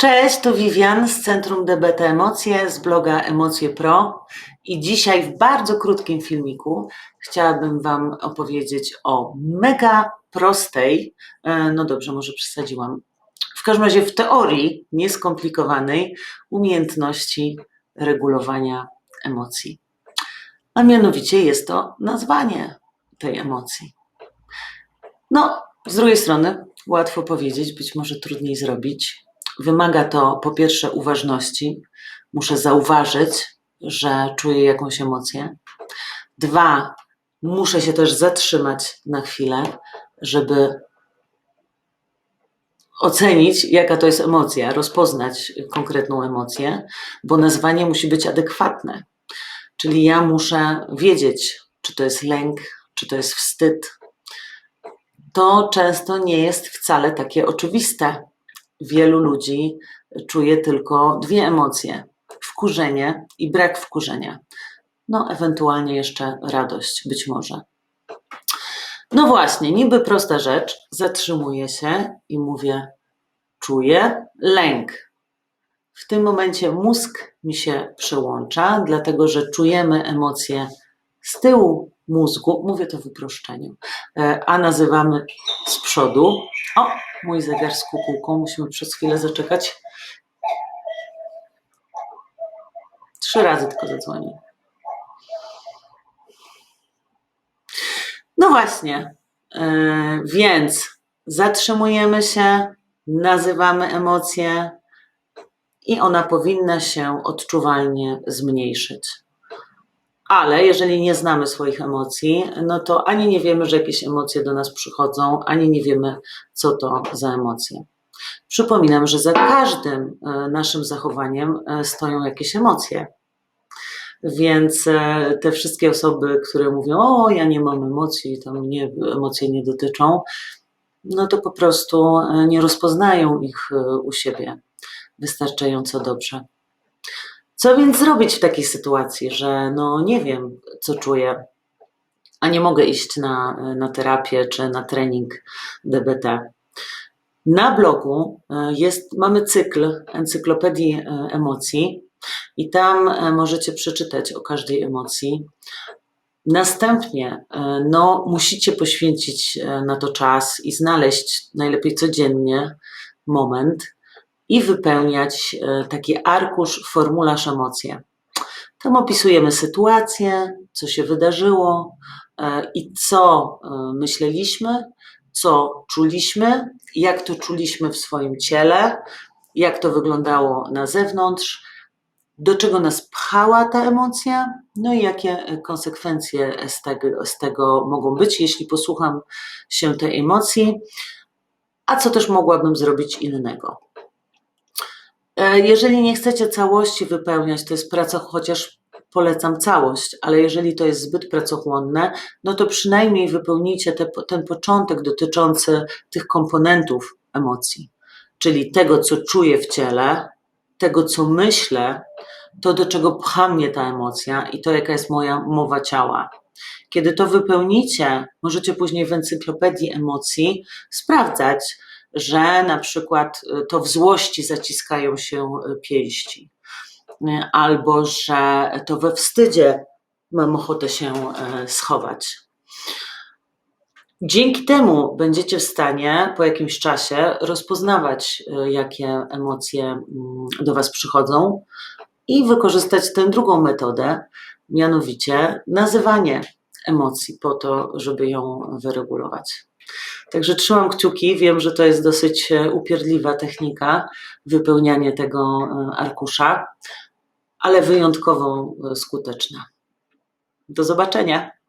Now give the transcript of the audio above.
Cześć, tu Vivian z Centrum DBT Emocje z bloga Emocje Pro i dzisiaj w bardzo krótkim filmiku chciałabym Wam opowiedzieć o mega prostej, e, no dobrze, może przesadziłam, w każdym razie w teorii nieskomplikowanej umiejętności regulowania emocji. A mianowicie jest to nazwanie tej emocji. No, z drugiej strony łatwo powiedzieć, być może trudniej zrobić. Wymaga to po pierwsze uważności. Muszę zauważyć, że czuję jakąś emocję. Dwa, muszę się też zatrzymać na chwilę, żeby ocenić, jaka to jest emocja, rozpoznać konkretną emocję, bo nazwanie musi być adekwatne. Czyli ja muszę wiedzieć, czy to jest lęk, czy to jest wstyd. To często nie jest wcale takie oczywiste. Wielu ludzi czuje tylko dwie emocje: wkurzenie i brak wkurzenia. No, ewentualnie jeszcze radość, być może. No właśnie, niby prosta rzecz. Zatrzymuję się i mówię: czuję lęk. W tym momencie mózg mi się przełącza, dlatego że czujemy emocje z tyłu mózgu, mówię to w uproszczeniu, e, a nazywamy z przodu. O, mój zegar z kukułką, musimy przez chwilę zaczekać. Trzy razy tylko zadzwonił. No właśnie, e, więc zatrzymujemy się, nazywamy emocje i ona powinna się odczuwalnie zmniejszyć. Ale jeżeli nie znamy swoich emocji, no to ani nie wiemy, że jakieś emocje do nas przychodzą, ani nie wiemy, co to za emocje. Przypominam, że za każdym e, naszym zachowaniem e, stoją jakieś emocje. Więc e, te wszystkie osoby, które mówią, o, ja nie mam emocji, tam mnie emocje nie dotyczą, no to po prostu nie rozpoznają ich u siebie wystarczająco dobrze. Co więc zrobić w takiej sytuacji, że no nie wiem, co czuję, a nie mogę iść na, na terapię czy na trening DBT? Na blogu e, jest, mamy cykl encyklopedii e, emocji i tam e, możecie przeczytać o każdej emocji. Następnie no, musicie poświęcić na to czas i znaleźć najlepiej codziennie moment, i wypełniać e, taki arkusz, formularz emocje. Tam opisujemy sytuację, co się wydarzyło e, i co e, myśleliśmy, co czuliśmy, jak to czuliśmy w swoim ciele, jak to wyglądało na zewnątrz, do czego nas pchała ta emocja, no i jakie konsekwencje z tego, z tego mogą być, jeśli posłucham się tej emocji, a co też mogłabym zrobić innego. E, jeżeli nie chcecie całości wypełniać, to jest praca, chociaż polecam całość, ale jeżeli to jest zbyt pracochłonne, no to przynajmniej wypełnijcie te, ten początek dotyczący tych komponentów emocji, czyli tego, co czuję w ciele, tego, co myślę, to do czego pcha mnie ta emocja i to, jaka jest moja mowa ciała. Kiedy to wypełnicie, możecie później w encyklopedii emocji sprawdzać, że na przykład y, to w złości zaciskają się y, pięści, y, albo że to we wstydzie mam ochotę się schować. Dzięki temu będziecie w stanie po jakimś czasie rozpoznawać, jakie emocje mm, do Was przychodzą i wykorzystać tę drugą metodę, mianowicie nazywanie emocji, po to, żeby ją wyregulować. Także trzymam kciuki. Wiem, że to jest dosyć e, upierdliwa technika, wypełnianie tego e, arkusza, ale wyjątkowo e, skuteczna. Do zobaczenia.